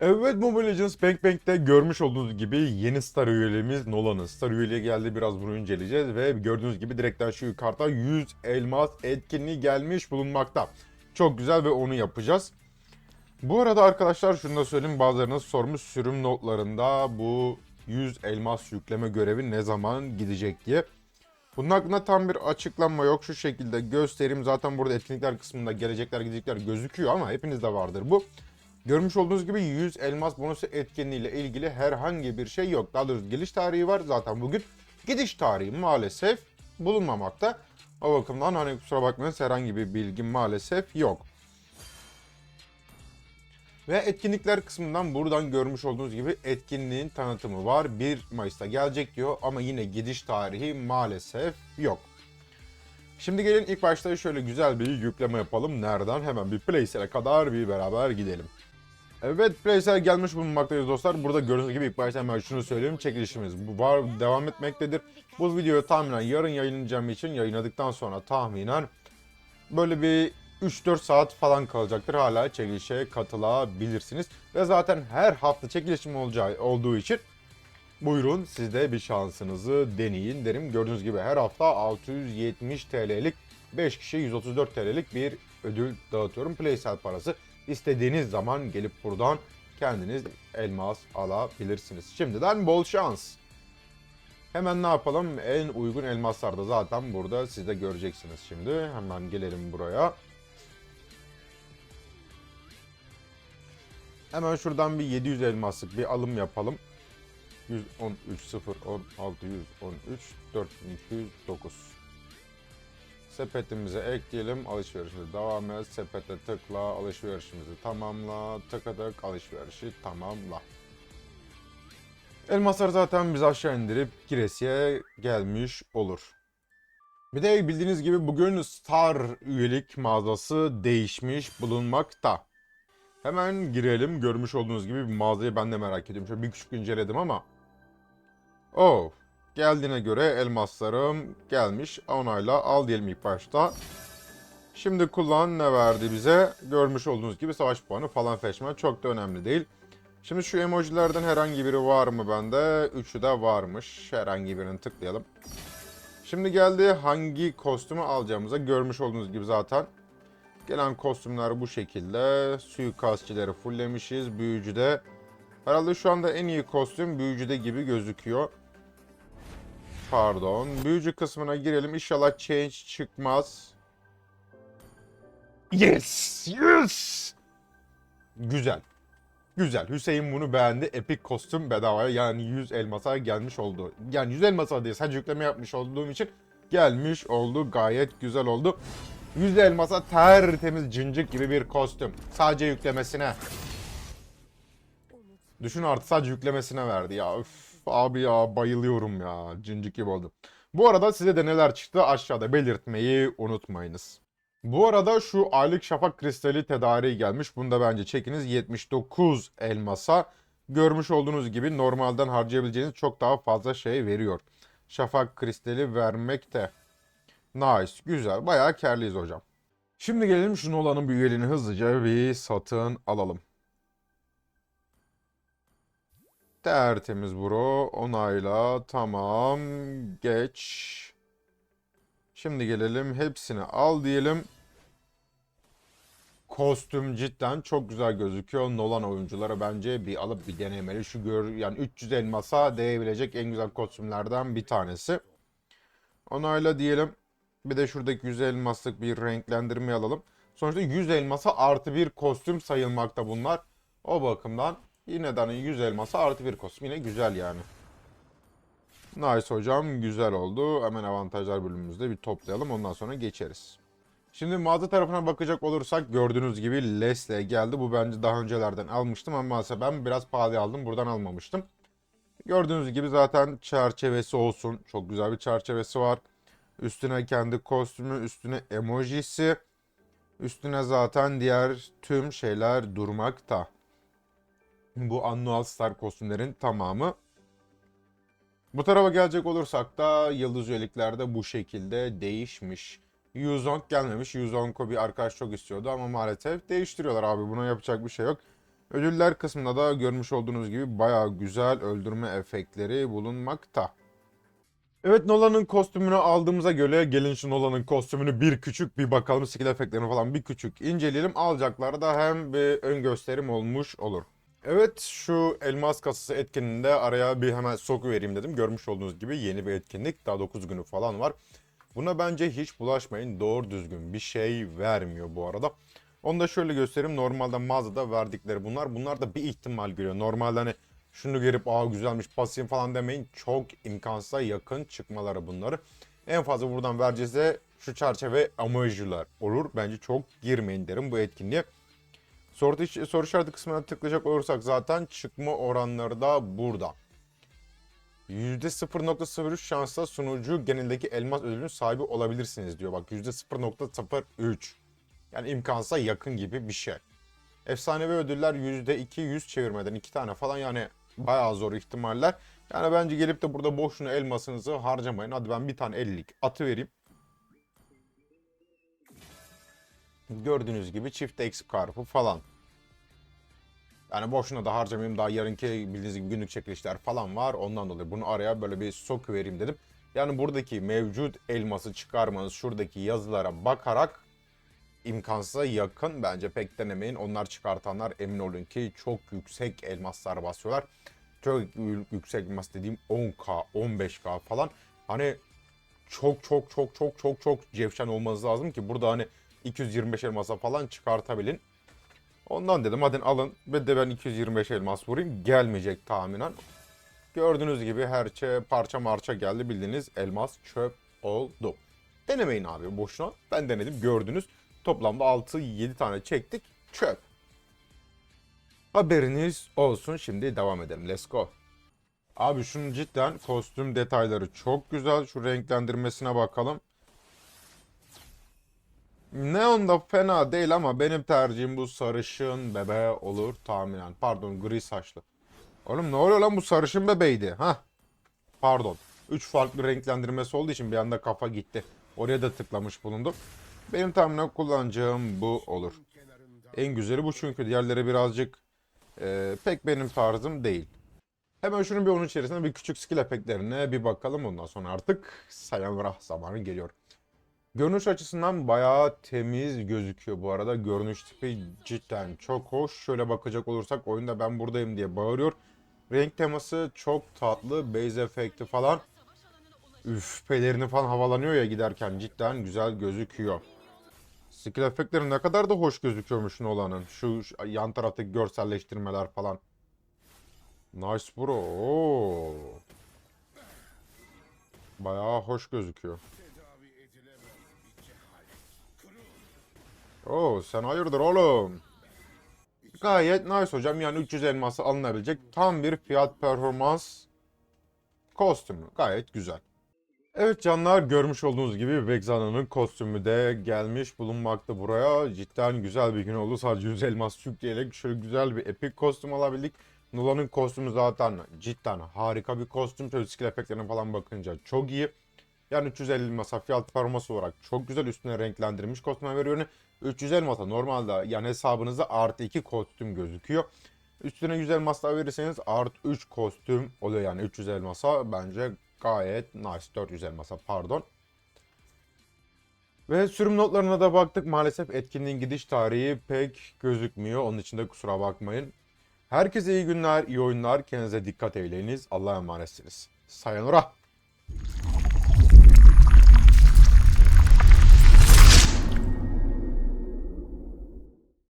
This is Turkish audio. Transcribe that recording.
Evet Mobile Legends Bank Bank'te görmüş olduğunuz gibi yeni star üyeliğimiz Nolan'ın star üyeliği geldi. Biraz bunu inceleyeceğiz ve gördüğünüz gibi direkten şu yukarıda 100 elmas etkinliği gelmiş bulunmakta. Çok güzel ve onu yapacağız. Bu arada arkadaşlar şunu da söyleyeyim bazılarınız sormuş sürüm notlarında bu 100 elmas yükleme görevi ne zaman gidecek diye. Bunun hakkında tam bir açıklama yok. Şu şekilde göstereyim. Zaten burada etkinlikler kısmında gelecekler gidecekler gözüküyor ama hepinizde vardır bu. Görmüş olduğunuz gibi 100 elmas bonusu etkinliğiyle ilgili herhangi bir şey yok. Daha doğrusu geliş tarihi var. Zaten bugün gidiş tarihi maalesef bulunmamakta. O bakımdan hani kusura bakmayın herhangi bir bilgi maalesef yok. Ve etkinlikler kısmından buradan görmüş olduğunuz gibi etkinliğin tanıtımı var. 1 Mayıs'ta gelecek diyor ama yine gidiş tarihi maalesef yok. Şimdi gelin ilk başta şöyle güzel bir yükleme yapalım. Nereden? Hemen bir Playsel'e kadar bir beraber gidelim. Evet Playsel gelmiş bulunmaktayız dostlar. Burada gördüğünüz gibi ilk başta hemen şunu söyleyeyim. Çekilişimiz var devam etmektedir. Bu videoyu tahminen yarın yayınlayacağım için yayınladıktan sonra tahminen böyle bir 3-4 saat falan kalacaktır. Hala çekilişe katılabilirsiniz. Ve zaten her hafta çekilişim olacağı olduğu için buyurun siz de bir şansınızı deneyin derim. Gördüğünüz gibi her hafta 670 TL'lik 5 kişi 134 TL'lik bir ödül dağıtıyorum. Playsel parası. İstediğiniz zaman gelip buradan kendiniz elmas alabilirsiniz. Şimdiden bol şans. Hemen ne yapalım? En uygun elmaslar da zaten burada siz de göreceksiniz şimdi. Hemen gelelim buraya. Hemen şuradan bir 700 elmaslık bir alım yapalım. 113 0 16 113 4209 Sepetimize ekleyelim. Alışverişimize devam et. Sepete tıkla. Alışverişimizi tamamla. Tıkladık. Alışverişi tamamla. Elmaslar zaten biz aşağı indirip Giresi'ye gelmiş olur. Bir de bildiğiniz gibi bugün Star üyelik mağazası değişmiş bulunmakta. Hemen girelim. Görmüş olduğunuz gibi bir mağazayı ben de merak ediyorum. Şöyle bir küçük inceledim ama. Oh. Geldiğine göre elmaslarım gelmiş. Onayla al diyelim ilk başta. Şimdi kullan ne verdi bize? Görmüş olduğunuz gibi savaş puanı falan feşme. Çok da önemli değil. Şimdi şu emojilerden herhangi biri var mı bende? Üçü de varmış. Herhangi birini tıklayalım. Şimdi geldi hangi kostümü alacağımıza görmüş olduğunuz gibi zaten. Gelen kostümler bu şekilde. Suikastçileri fulllemişiz. Büyücüde. Herhalde şu anda en iyi kostüm büyücüde gibi gözüküyor. Pardon. Büyücü kısmına girelim. İnşallah change çıkmaz. Yes! Yes! Güzel. Güzel. Hüseyin bunu beğendi. Epic kostüm bedavaya yani 100 elmasa gelmiş oldu. Yani 100 elmasa değil sadece yükleme yapmış olduğum için gelmiş oldu. Gayet güzel oldu. 100 elmasa tertemiz cincik gibi bir kostüm. Sadece yüklemesine. Düşün artık sadece yüklemesine verdi ya. Üf, abi ya bayılıyorum ya. Cincik gibi oldu. Bu arada size de neler çıktı aşağıda belirtmeyi unutmayınız. Bu arada şu aylık şafak kristali tedariği gelmiş. Bunu da bence çekiniz. 79 elmasa. Görmüş olduğunuz gibi normalden harcayabileceğiniz çok daha fazla şey veriyor. Şafak kristali vermekte. Nice, güzel. Bayağı karlıyız hocam. Şimdi gelelim şu Nolan'ın bir üyeliğini hızlıca bir satın alalım. Tertemiz bro. Onayla. Tamam. Geç. Şimdi gelelim. Hepsini al diyelim. Kostüm cidden çok güzel gözüküyor. Nolan oyunculara bence bir alıp bir denemeli. Şu gör yani 300 elmasa değebilecek en güzel kostümlerden bir tanesi. Onayla diyelim. Bir de şuradaki 100 elmaslık bir renklendirme alalım. Sonuçta 100 elmasa artı bir kostüm sayılmakta bunlar. O bakımdan yine hani 100 elmasa artı bir kostüm yine güzel yani. Nice hocam güzel oldu. Hemen avantajlar bölümümüzde bir toplayalım ondan sonra geçeriz. Şimdi mağaza tarafına bakacak olursak gördüğünüz gibi Leslie geldi. Bu bence daha öncelerden almıştım ama maalesef ben biraz pahalı aldım. Buradan almamıştım. Gördüğünüz gibi zaten çerçevesi olsun. Çok güzel bir çerçevesi var. Üstüne kendi kostümü, üstüne emojisi. Üstüne zaten diğer tüm şeyler durmakta. Bu Annual Star kostümlerin tamamı. Bu tarafa gelecek olursak da yıldız üyeliklerde bu şekilde değişmiş. Yuzong gelmemiş. Yuzong'u bir arkadaş çok istiyordu ama maalesef değiştiriyorlar abi. Buna yapacak bir şey yok. Ödüller kısmında da görmüş olduğunuz gibi bayağı güzel öldürme efektleri bulunmakta. Evet Nolan'ın kostümünü aldığımıza göre gelin şu Nolan'ın kostümünü bir küçük bir bakalım skill efektlerini falan bir küçük inceleyelim. Alacakları da hem bir ön gösterim olmuş olur. Evet şu elmas kasası etkinliğinde araya bir hemen soku vereyim dedim. Görmüş olduğunuz gibi yeni bir etkinlik. Daha 9 günü falan var. Buna bence hiç bulaşmayın. Doğru düzgün bir şey vermiyor bu arada. Onu da şöyle göstereyim. Normalde mağazada verdikleri bunlar. Bunlar da bir ihtimal görüyor. Normalde hani şunu görüp aa güzelmiş basayım falan demeyin. Çok imkansıza yakın çıkmaları bunları. En fazla buradan vereceğiz de şu çerçeve amacılar olur. Bence çok girmeyin derim bu etkinliğe. Soru, soru işareti kısmına tıklayacak olursak zaten çıkma oranları da burada. %0.03 şansla sunucu genelindeki elmas ödülünün sahibi olabilirsiniz diyor. Bak %0.03. Yani imkansa yakın gibi bir şey. Efsanevi ödüller %2 100 çevirmeden 2 tane falan yani bayağı zor ihtimaller. Yani bence gelip de burada boşuna elmasınızı harcamayın. Hadi ben bir tane 50'lik atı vereyim. Gördüğünüz gibi çift eksik karpı falan. Yani boşuna da harcamayayım daha yarınki bildiğiniz gibi günlük çekilişler falan var. Ondan dolayı bunu araya böyle bir sok vereyim dedim. Yani buradaki mevcut elması çıkarmanız şuradaki yazılara bakarak imkansıza yakın bence pek denemeyin. Onlar çıkartanlar emin olun ki çok yüksek elmaslar basıyorlar. Çok yüksek elmas dediğim 10k, 15k falan. Hani çok çok çok çok çok çok cevşen olmanız lazım ki burada hani 225 elmasa falan çıkartabilin. Ondan dedim hadi alın ve de ben 225 elmas vurayım. Gelmeyecek tahminen. Gördüğünüz gibi her şey parça marça geldi bildiğiniz elmas çöp oldu. Denemeyin abi boşuna. Ben denedim gördünüz. Toplamda 6-7 tane çektik. Çöp. Haberiniz olsun. Şimdi devam edelim. Let's go. Abi şunun cidden kostüm detayları çok güzel. Şu renklendirmesine bakalım. Neon da fena değil ama benim tercihim bu sarışın bebe olur tahminen. Pardon gri saçlı. Oğlum ne oluyor lan bu sarışın bebeydi. ha? Pardon. 3 farklı renklendirmesi olduğu için bir anda kafa gitti. Oraya da tıklamış bulundum. Benim tahminen kullanacağım bu olur. En güzeli bu çünkü diğerleri birazcık e, pek benim tarzım değil. Hemen şunun bir onun içerisinde bir küçük skill efektlerine bir bakalım. Ondan sonra artık Sayonara zamanı geliyor. Görünüş açısından bayağı temiz gözüküyor bu arada. Görünüş tipi cidden çok hoş. Şöyle bakacak olursak oyunda ben buradayım diye bağırıyor. Renk teması çok tatlı. Base efekti falan. Üf pelerini falan havalanıyor ya giderken cidden güzel gözüküyor. Skill efektleri ne kadar da hoş gözüküyormuş Nolan'ın. Şu, yan taraftaki görselleştirmeler falan. Nice bro. Oo. Bayağı hoş gözüküyor. Oo sen hayırdır oğlum? Gayet nice hocam. Yani 300 elması alınabilecek tam bir fiyat performans kostümü. Gayet güzel. Evet canlar görmüş olduğunuz gibi Vexana'nın kostümü de gelmiş bulunmakta buraya. Cidden güzel bir gün oldu. Sadece 100 elmas yükleyerek şöyle güzel bir epik kostüm alabildik. Nolan'ın kostümü zaten cidden harika bir kostüm. Şöyle skill efektlerine falan bakınca çok iyi. Yani 350 masa fiyat performansı olarak çok güzel üstüne renklendirilmiş kostüme veriyor. 350 masa normalde yani hesabınızda artı 2 kostüm gözüküyor. Üstüne 100 elmas verirseniz artı 3 kostüm oluyor yani 300 elmasa bence gayet nice 400 elmasa pardon. Ve sürüm notlarına da baktık maalesef etkinliğin gidiş tarihi pek gözükmüyor onun için de kusura bakmayın. Herkese iyi günler, iyi oyunlar, kendinize dikkat eyleyiniz, Allah'a emanetsiniz. Sayonara.